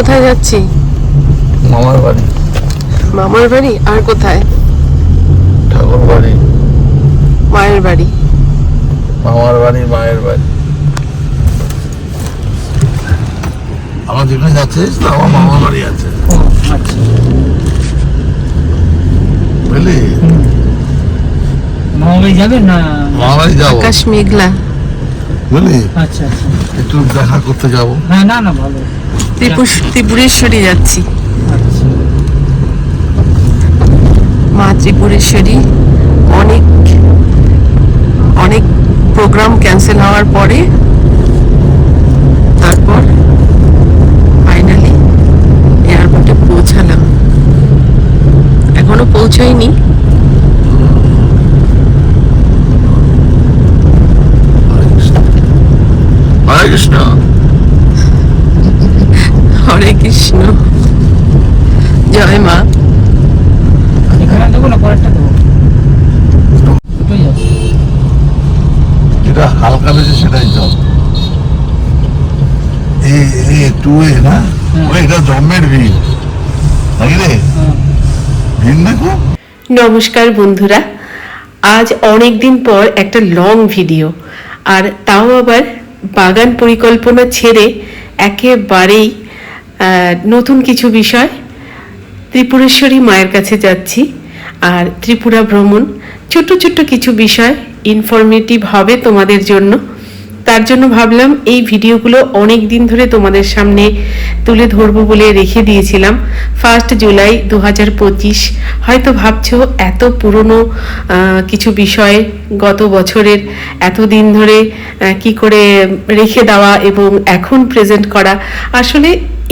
কোথায় যাচ্ছি? মামার বাড়ি। মামার বাড়ি? আর কোথায়? ঠাকুর বাড়ি। মায়ের বাড়ি? মামার বাড়ি মায়ের বাড়ি। আমার যেখানে যাচ্ছিস তো আমার মামার বাড়ি আছে। বুঝলি? মামা বাড়ি যাবেন না? মামার বাড়ি যাব। আকাশ মেঘলা। বুঝলি? আচ্ছা আচ্ছা। একটু দেখা করতে যাব। হ্যাঁ না না ভালো। ত্রিপুরেশ্বরী যাচ্ছি। আচ্ছা। মা ত্রিপুরেশ্বরী। অনেক অনেক প্রোগ্রাম ক্যান্সেল হওয়ার পরে তারপর ফাইনালি এয়ারপোর্টে পৌঁছালাম। এখনও পৌঁছাইনি হরে কৃষ্ণ হরে কৃষ্ণ। হরে কৃষ্ণ। জয় মা। এখানে দেবো না পরেরটা দেবো। যেটা হালকা সেটাই জল। না? হ্যাঁ। এটা জম্মের ভিড়। নাকি রে? হ্যাঁ। ভিড় না খুব? নমস্কার বন্ধুরা। আজ অনেক দিন পর একটা লং ভিডিও আর তাও আবার বাগান পরিকল্পনা ছেড়ে একেবারেই নতুন কিছু বিষয় ত্রিপুরেশ্বরী মায়ের কাছে যাচ্ছি। আর ত্রিপুরা ভ্রমণ ছোট্ট ছোট্ট কিছু বিষয় ইনফরমেটিভ হবে তোমাদের জন্য। তার জন্য ভাবলাম এই ভিডিওগুলো অনেক দিন ধরে তোমাদের সামনে তুলে ধরবো বলে রেখে দিয়েছিলাম। ফার্স্ট জুলাই দু হাজার পঁচিশ। হয়তো ভাবছ, এত পুরনো কিছু বিষয় গত বছরের, এত দিন ধরে কি করে রেখে দেওয়া এবং এখন প্রেজেন্ট করা। আসলে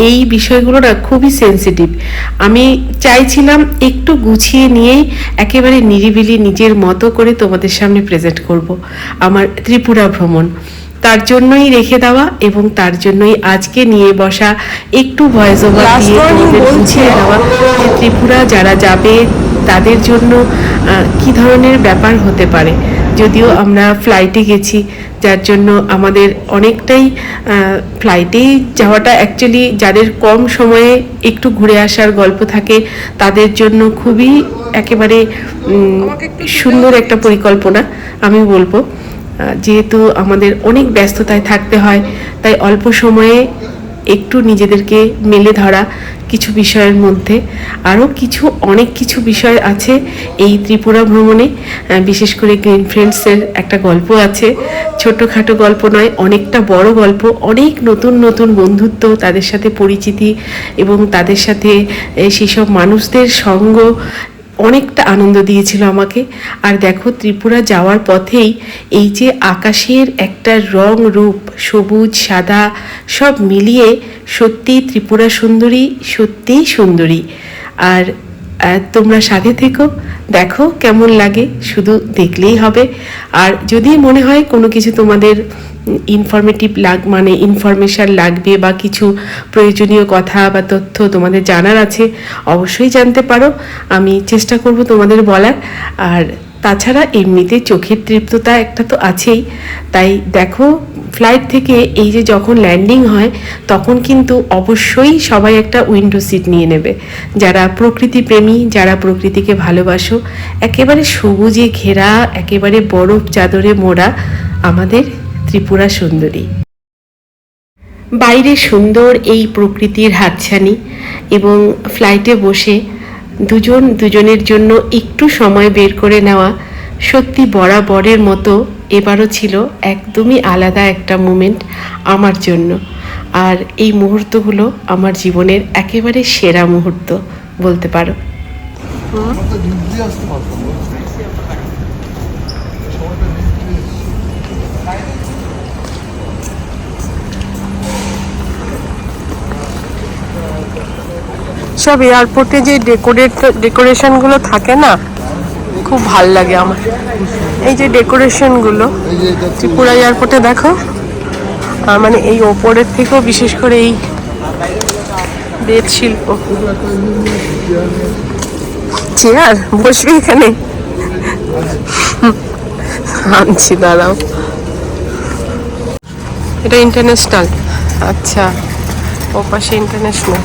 এই বিষয়গুলো না খুবই সেন্সিটিভ আমি চাইছিলাম একটু গুছিয়ে নিয়েই একেবারে নিরিবিলি নিজের মতো করে তোমাদের সামনে প্রেজেন্ট করব। আমার ত্রিপুরা ভ্রমণ। তার জন্যই রেখে দেওয়া এবং তার জন্যই আজকে নিয়ে বসা একটু ভয়েস ওভার দিয়ে বুঝিয়ে দেওয়া যে ত্রিপুরা যারা যাবে তাদের জন্য কি ধরনের ব্যাপার হতে পারে? যদিও আমরা ফ্লাইটে গেছি যার জন্য আমাদের অনেকটাই ফ্লাইটেই যাওয়াটা অ্যাকচুয়ালি যাদের কম সময়ে একটু ঘুরে আসার গল্প থাকে তাদের জন্য খুবই একেবারে সুন্দর একটা পরিকল্পনা আমি বলব। যেহেতু আমাদের অনেক ব্যস্ততায় থাকতে হয়, তাই অল্প সময়ে একটু নিজেদেরকে মেলে ধরা কিছু বিষয়ের মধ্যে। আরও কিছু, অনেক কিছু বিষয় আছে এই ত্রিপুরা ভ্রমণে। বিশেষ করে গ্রিন ফ্রেন্ডসের একটা গল্প আছে। ছোটোখাটো গল্প নয়, অনেকটা বড় গল্প। অনেক নতুন নতুন বন্ধুত্ব, তাদের সাথে পরিচিতি এবং তাদের সাথে সেসব মানুষদের সঙ্গ অনেকটা আনন্দ দিয়েছিল আমাকে। আর দেখো, ত্রিপুরা যাওয়ার পথেই এই যে আকাশের একটা রং রূপ, সবুজ, সাদা, সব মিলিয়ে সত্যি ত্রিপুরা সুন্দরী, সত্যিই সুন্দরী। আর তোমরা সাথে থেকো, দেখো কেমন লাগে, শুধু দেখলেই হবে। আর যদি মনে হয় কোনো কিছু তোমাদের ইনফরমেটিভ লাগ মানে ইনফরমেশন লাগবে বা কিছু প্রয়োজনীয় কথা বা তথ্য তোমাদের জানার আছে, অবশ্যই জানতে পারো। আমি চেষ্টা করব তোমাদের বলার। আর তাছাড়া এমনিতে চোখের তৃপ্ততা একটা তো আছেই। তাই দেখো ফ্লাইট থেকে এই যে যখন ল্যান্ডিং হয়, তখন কিন্তু অবশ্যই সবাই একটা উইন্ডো সিট নিয়ে নেবে। যারা প্রকৃতি প্রেমী, যারা প্রকৃতিকে ভালোবাসো, একেবারে সবুজে ঘেরা, একেবারে বরফ চাদরে মোড়া আমাদের ত্রিপুরা সুন্দরী। বাইরে সুন্দর এই প্রকৃতির হাতছানি এবং ফ্লাইটে বসে দুজন, দুজনের জন্য একটু সময় বের করে নেওয়া সত্যি বরাবরের মতো এবারও ছিল একদমই আলাদা একটা মুমেন্ট আমার জন্য। আর এই মুহূর্তগুলো আমার জীবনের একেবারে সেরা মুহূর্ত, বলতে পারো। সব এয়ারপোর্টে যে ডেকোরেট ডেকোরেশনগুলো থাকে না, খুব ভালো লাগে আমার। এই যে ডেকোরেশনগুলো ত্রিপুরা এয়ারপোর্টে দেখো মানে এই ওপরের থেকেও বিশেষ করে এই বেদ শিল্প। চেয়ার? বসবি এখানে? আনছি, দাঁড়াও। এটা ইন্টারন্যাশনাল আচ্ছা ওপাশে ইন্টারন্যাশনাল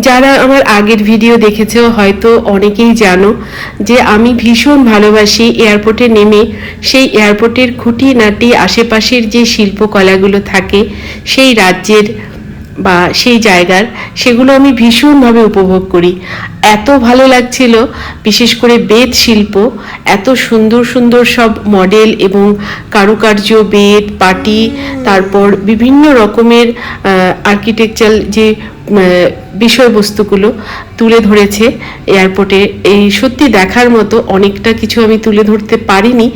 যারা আমার আগের ভিডিও দেখেছ হয়তো অনেকেই জানো যে আমি ভীষণ ভালোবাসি এয়ারপোর্টে নেমে। সেই এয়ারপোর্টের খুঁটিনাটি আশেপাশের যে শিল্পকলাগুলো থাকে সেই রাজ্যের বা সেই জায়গার সেগুলো আমি ভীষণভাবে উপভোগ করি। এত ভালো লাগছিল বিশেষ করে বেত শিল্প এত সুন্দর সুন্দর সব মডেল এবং কারুকার্য বেত পাটি তারপর বিভিন্ন রকমের আর্কিটেকচার যে বিষয়বস্তুগুলো তুলে ধরেছে এয়ারপোর্টে এই সত্যি দেখার মতো অনেকটা কিছু আমি তুলে ধরতে পারিনি।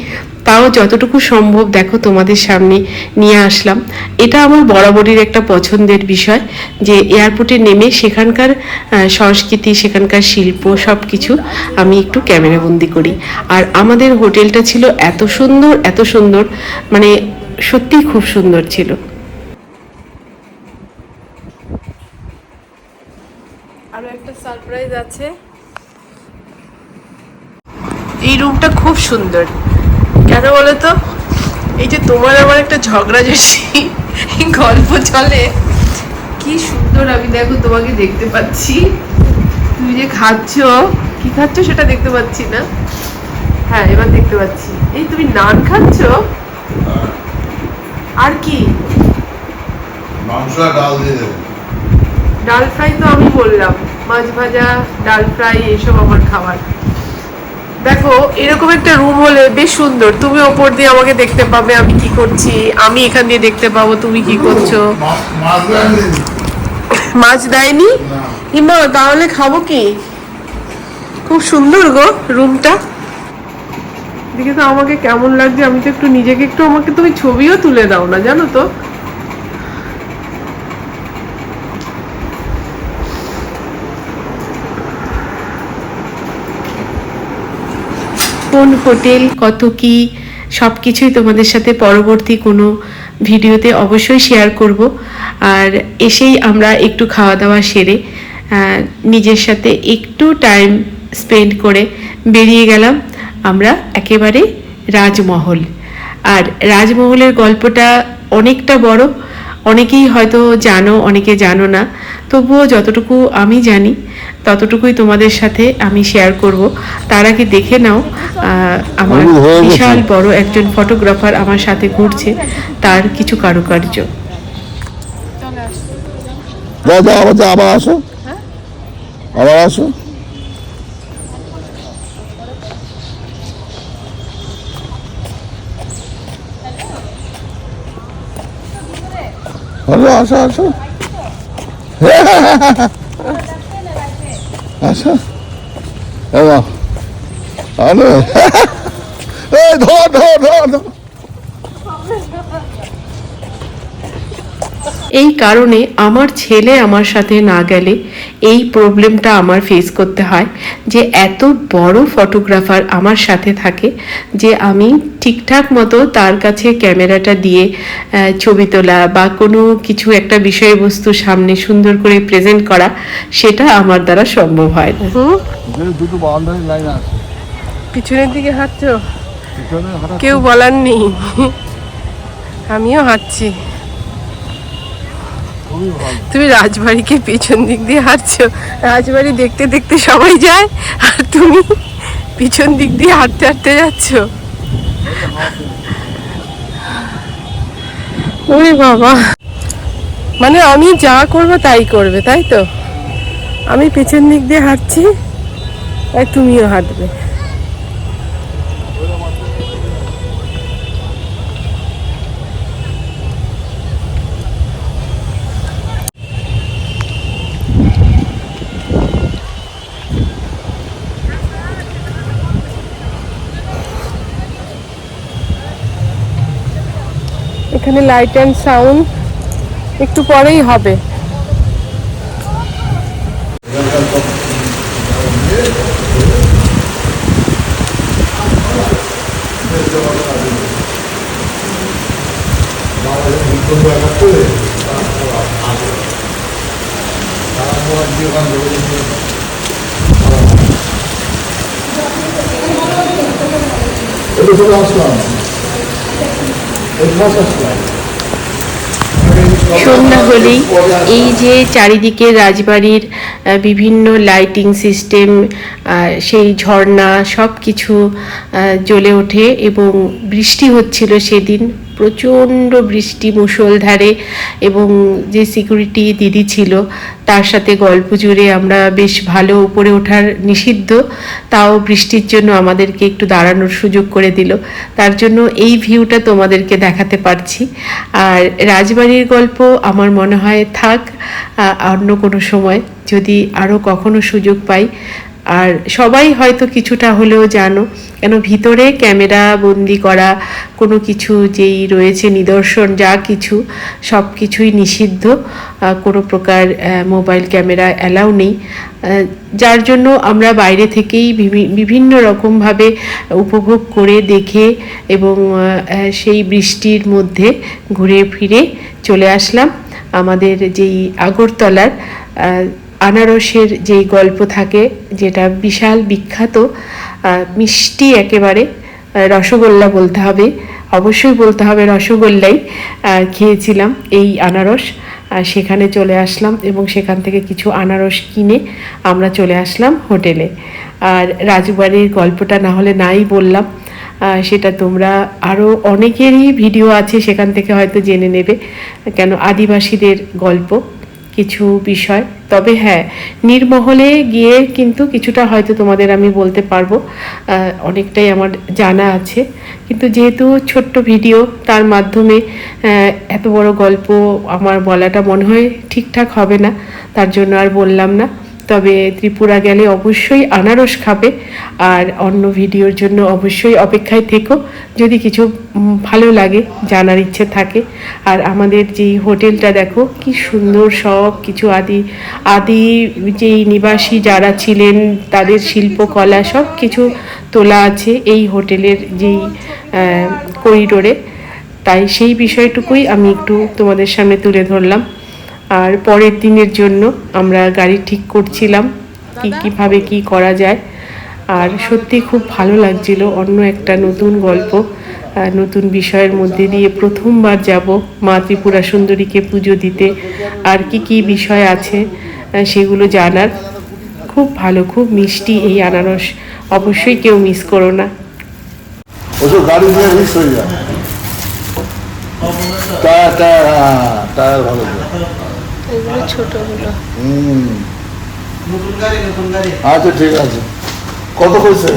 তাও যতটুকু সম্ভব দেখো তোমাদের সামনে নিয়ে আসলাম। এটা আমার বরাবরের একটা পছন্দের বিষয় যে এয়ারপোর্টে নেমে সেখানকার সংস্কৃতি, সেখানকার শিল্প সব কিছু আমি একটু ক্যামেরাবন্দি করি। আর আমাদের হোটেলটা ছিল এত সুন্দর এত সুন্দর মানে সত্যিই খুব সুন্দর ছিল আরও একটা সারপ্রাইজ আছে। এই রুমটা খুব সুন্দর। কেন বলো তো এই যে তোমার আমার একটা ঝগড়া ঝাঁসি গল্প চলে। কি সুন্দর আমি দেখো তোমাকে দেখতে পাচ্ছি। তুমি যে খাচ্ছ কি খাচ্ছ সেটা দেখতে পাচ্ছি না। হ্যাঁ এবার দেখতে পাচ্ছি। এই তুমি নান খাচ্ছ? আর কি? মাংস ডাল দিয়ে ডাল ফ্রাই তো আমি বললাম। মাছ ভাজা, ডাল ফ্রাই, এইসব আমার খাবার। দেখো, এরকম একটা রুম হলে বেশ সুন্দর। তুমি ওপর দিয়ে আমাকে দেখতে পাবে আমি কি করছি, আমি এখান দিয়ে দেখতে পাবো তুমি কি করছ। মাছ দেয়নি? ইমা, তাহলে খাব কি? খুব সুন্দর গো রুমটা দেখে তো আমাকে কেমন লাগছে, আমি তো একটু নিজেকে একটু আমাকে তুমি ছবিও তুলে দাও না, জানো তো কোন হোটেল কত কি সব কিছুই তোমাদের সাথে পরবর্তী কোনো ভিডিওতে অবশ্যই শেয়ার করব। আর এসেই আমরা একটু খাওয়া দাওয়া সেরে নিজের সাথে একটু টাইম স্পেন্ড করে বেরিয়ে গেলাম আমরা একেবারে রাজমহল। আর রাজমহলের গল্পটা অনেকটা বড় অনেকেই হয়তো জানো অনেকে জানো না। তবুও যতটুকু আমি জানি ততটুকুই তোমাদের সাথে আমি শেয়ার করব। তার আগে দেখে নাও আহ, আমার হয়ে। বিশাল বড় একজন ফটোগ্রাফার আমার সাথে ঘুরছে তার কিছু কারুকার্য। দাও দাও আবার আবার আসো। আবার আসো। হ্যালো আসো আসো। আসো। এবার আনো ধর ধর ধর ধর। এই কারণে আমার ছেলে আমার সাথে না গেলে এই প্রবলেমটা আমার ফেস করতে হয় যে এত বড় ফটোগ্রাফার আমার সাথে থাকে যে আমি ঠিকঠাক মতো তার কাছে ক্যামেরাটা দিয়ে ছবি তোলা বা কোনো কিছু একটা বিষয়বস্তু সামনে সুন্দর করে প্রেজেন্ট করা সেটা আমার দ্বারা সম্ভব হয় না। পিছনের দিকে হাঁটছো? কেউ বলার নেই। আমিও হাঁটছি। তুমি রাজবাড়িকে পেছন দিক দিয়ে হাঁটছো। রাজবাড়ি দেখতে দেখতে সবাই যায়, আর তুমি পিছন দিক দিয়ে হাঁটতে হাঁটতে যাচ্ছ। ওরে বাবা। মানে আমি যা করব তাই করবে, তাই তো? আমি পেছন দিক দিয়ে হাঁটছি, আর তুমিও হাঁটবে। এখানে লাইট অ্যান্ড সাউন্ড একটু পরেই হবে। ফার্স্ট আসলাম। সন্ধ্যা হলেই এই যে চারিদিকে রাজবাড়ির বিভিন্ন লাইটিং সিস্টেম সেই ঝর্ণা সব কিছু জ্বলে ওঠে এবং বৃষ্টি হচ্ছিল সেদিন। প্রচণ্ড বৃষ্টি মুষলধারে এবং যে সিকিউরিটি দিদি ছিল, তার সাথে গল্প জুড়ে আমরা বেশ ভালো উপরে ওঠার নিষিদ্ধ। তাও বৃষ্টির জন্য আমাদেরকে একটু দাঁড়ানোর সুযোগ করে দিল। তার জন্য এই ভিউটা তোমাদেরকে দেখাতে পারছি। আর রাজবাড়ির গল্প আমার মনে হয় থাক অন্য কোনো সময় যদি আরও কখনো সুযোগ পাই আর সবাই হয়তো কিছুটা হলেও জানো, কেন ভিতরে ক্যামেরা বন্দি করা, কোনো কিছু যেই রয়েছে নিদর্শন, যা কিছু, সব কিছুই নিষিদ্ধ। কোনো প্রকার মোবাইল ক্যামেরা অ্যালাউ নেই। যার জন্য আমরা বাইরে থেকেই বিভি- বিভিন্ন রকমভাবে উপভোগ করে, দেখে এবং সেই বৃষ্টির মধ্যে ঘুরে ফিরে চলে আসলাম। আমাদের যেই আগরতলার আনারসের যেই গল্প থাকে, যেটা বিশাল বিখ্যাত মিষ্টি একেবারে রসগোল্লা বলতে হবে। অবশ্যই বলতে হবে রসগোল্লাই খেয়েছিলাম এই আনারস। সেখানে চলে আসলাম এবং সেখান থেকে কিছু আনারস কিনে আমরা চলে আসলাম হোটেলে। আর রাজবাড়ির গল্পটা না হলে নাই বললাম। সেটা তোমরা আরও অনেকেরই ভিডিও আছে, সেখান থেকে হয়তো জেনে নেবে। কেন আদিবাসীদের গল্প, কিছু বিষয়। তবে হ্যাঁ নির্মহলে গিয়ে কিন্তু কিছুটা হয়তো তোমাদের আমি বলতে পারব অনেকটাই আমার জানা আছে। কিন্তু যেহেতু ছোট্ট ভিডিও, তার মাধ্যমে এত বড় গল্প আমার বলাটা মনে হয় ঠিকঠাক হবে না, তার জন্য আর বললাম না। তবে ত্রিপুরা গেলে অবশ্যই আনারস খাবে আর অন্য ভিডিওর জন্য অবশ্যই অপেক্ষায় থেকো। যদি কিছু ভালো লাগে, জানার ইচ্ছে থাকে। আর আমাদের যেই হোটেলটা দেখো, কি সুন্দর সব কিছু আদি আদি যেই নিবাসী যারা ছিলেন, তাদের শিল্পকলা সব কিছু তোলা আছে এই হোটেলের যেই করিডোরে। তাই সেই বিষয়টুকুই আমি একটু তোমাদের সামনে তুলে ধরলাম। আর পরের দিনের জন্য আমরা গাড়ি ঠিক করছিলাম কি কীভাবে কি করা যায়। আর সত্যি খুব ভালো লাগছিল অন্য একটা নতুন গল্প নতুন বিষয়ের মধ্যে দিয়ে প্রথমবার যাব মা ত্রিপুরা সুন্দরীকে পুজো দিতে। আর কি কি বিষয় আছে সেগুলো জানার। খুব ভালো খুব মিষ্টি এই আনারস। অবশ্যই কেউ মিস করো না। ওসব গাড়ি দিয়ে মিস হয়ে যায় টায়ার টায়ার হ্যাঁ টায়ার ভালো। হুম। আচ্ছা ঠিক আছে। কত কইছে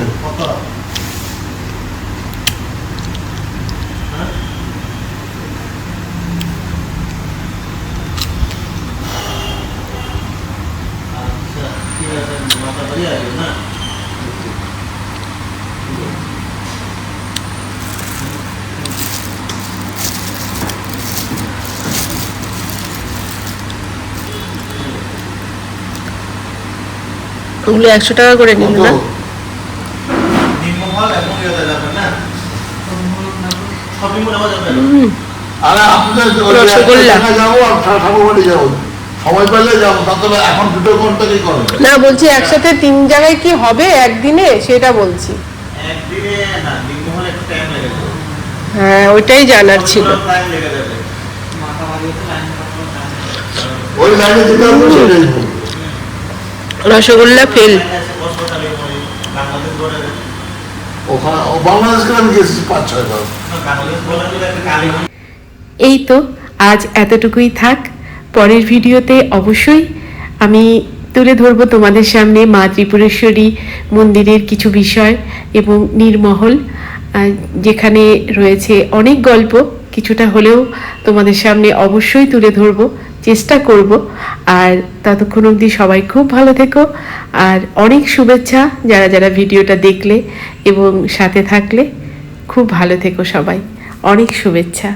ওগুলো একশো টাকা করে নিল না? আরে আপনাদের ওই যে রসগোল্লা। একটা জায়গায় যাব আর ঠা- যাব। সময় পেলে যাব তাহলে এখন দুটো ঘণ্টা কি করবে? না বলছি একসাথে তিন জায়গায় কি হবে একদিনে? সেটা বলছি। হ্যাঁ ওইটাই জানার ছিল। ওই লাইনে যেতে হবে সেটাই বলব। রসগোল্লা ফেল। এই তো আজ এতটুকুই থাক। পরের ভিডিওতে অবশ্যই আমি তুলে ধরবো তোমাদের সামনে মা ত্রিপুরেশ্বরী মন্দিরের কিছু বিষয় এবং নির্মহল আহ, যেখানে রয়েছে অনেক গল্প। কিছুটা হলেও তোমাদের সামনে অবশ্যই তুলে ধরবো। চেষ্টা করব। আর ততক্ষণ অবধি সবাই খুব ভালো থেকো। আর অনেক শুভেচ্ছা যারা যারা ভিডিওটা দেখলে এবং সাথে থাকলে। খুব ভালো থেকো সবাই। অনেক শুভেচ্ছা।